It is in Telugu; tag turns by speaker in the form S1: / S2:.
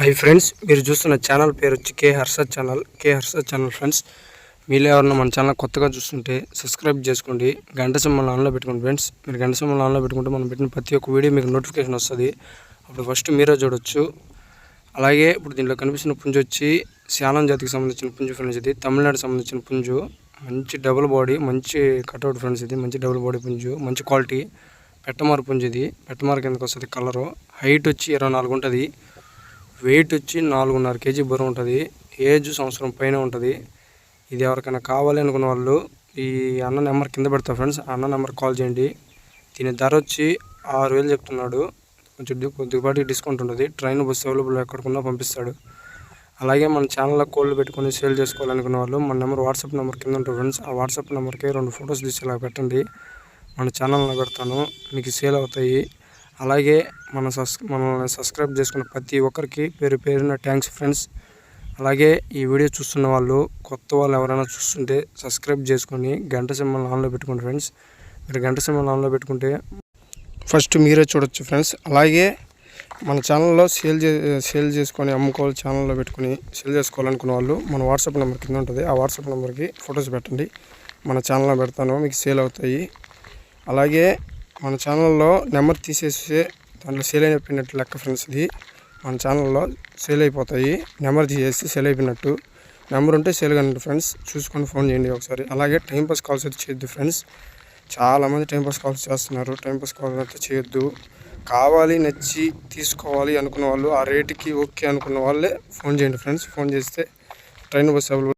S1: హాయ్ ఫ్రెండ్స్ మీరు చూస్తున్న ఛానల్ పేరు వచ్చి K Harsha channel K Harsha channel friends మీలో ఎవరన్నా మన ఛానల్ కొత్తగా చూస్తుంటే సబ్స్క్రైబ్ చేసుకోండి. గంట సింబల్ ఆన్లో పెట్టుకోండి ఫ్రెండ్స్ మీరు గంట సింబల్ ఆన్లో పెట్టుకుంటే మనం పెట్టిన ప్రతి ఒక్క వీడియో మీకు నోటిఫికేషన్ వస్తుంది. అప్పుడు ఫస్ట్ మీరే చూడొచ్చు. అలాగే ఇప్పుడు దీంట్లో కనిపిస్తున్న పుంజు వచ్చి శాలం జాతికి సంబంధించిన పుంజు ఫ్రెండ్స్ ఇది. తమిళనాడు సంబంధించిన పుంజు. మంచి డబుల్ బాడీ మంచి కట్అవుట్ ఫ్రెండ్స్ ఇది. మంచి డబుల్ బాడీ పుంజు. మంచి క్వాలిటీ పెట్టమారు పుంజు ఇది. పెట్టమారు కిందకు వస్తుంది కలరు హైట్ వచ్చి ఇరవై నాలుగు ఉంటుంది. వెయిట్ వచ్చి నాలుగున్నర కేజీ బరువు ఉంటుంది. ఏజ్ సంవత్సరం పైన ఉంటుంది. ఇది ఎవరికైనా కావాలి అనుకున్న వాళ్ళు ఈ అన్న నెంబర్ కింద పెడతా ఫ్రెండ్స్ అన్న నెంబర్ కాల్ చేయండి. దీని ధర వచ్చి ఆరు వేలు చెప్తున్నాడు. కొంచెం కొద్దిపాటి డిస్కౌంట్ ఉంటుంది. ట్రైన్ బస్సు అవైలబుల్ ఎక్కడికన్నా పంపిస్తాడు. అలాగే మన ఛానల్లో కోళ్ళు పెట్టుకొని సేల్ చేసుకోవాలనుకున్న వాళ్ళు మన నెంబర్ వాట్సాప్ నెంబర్ కింద ఉంటుంది ఫ్రెండ్స్ ఆ వాట్సాప్ నెంబర్కి రెండు ఫొటోస్ తీసి ఇలా పెట్టండి. మన ఛానల్లో పెడతాను. మీకు సేల్ అవుతాయి. అలాగే మన సబ్స్ మనల్ని సబ్స్క్రైబ్ చేసుకున్న ప్రతి ఒక్కరికి పేరు పేరున థ్యాంక్స్ ఫ్రెండ్స్ అలాగే ఈ వీడియో చూస్తున్న వాళ్ళు కొత్త వాళ్ళు ఎవరైనా చూస్తుంటే సబ్స్క్రైబ్ చేసుకొని గంట సింబల్ ఆన్లో పెట్టుకోండి ఫ్రెండ్స్ మీరు గంట సింబల్ ఆన్లో పెట్టుకుంటే ఫస్ట్ మీరే చూడొచ్చు ఫ్రెండ్స్ అలాగే మన ఛానల్లో సేల్ చే సేల్ చేసుకొని అమ్ముకోవాలి ఛానల్లో పెట్టుకొని సేల్ చేసుకోవాలనుకున్న వాళ్ళు మన వాట్సాప్ నెంబర్ కింద ఉంటుంది. ఆ వాట్సాప్ నెంబర్కి ఫొటోస్ పెట్టండి. మన ఛానల్లో పెడతాను మీకు సేల్ అవుతాయి. అలాగే మన ఛానల్లో నెంబర్ తీసేస్తే దాంట్లో సేల్ అయిపోయినట్టు లెక్క ఫ్రెండ్స్ ఇది మన ఛానల్లో సేల్ అయిపోతాయి. నెంబర్ తీసేసి సేల్ అయిపోయినట్టు. నెంబర్ ఉంటే సేల్ కానీ ఫ్రెండ్స్ చూసుకొని ఫోన్ చేయండి ఒకసారి. అలాగే టైంపాస్ కాల్స్ అయితే చేయొద్దు ఫ్రెండ్స్ చాలామంది టైంపాస్ కాల్స్ చేస్తున్నారు. టైంపాస్ కాల్స్ అయితే చేయొద్దు. కావాలి నచ్చి తీసుకోవాలి అనుకున్న వాళ్ళు ఆ రేటుకి ఓకే అనుకున్న వాళ్ళే ఫోన్ చేయండి ఫ్రెండ్స్ ఫోన్ చేస్తే ట్రైన్ బస్ అవైలబుల్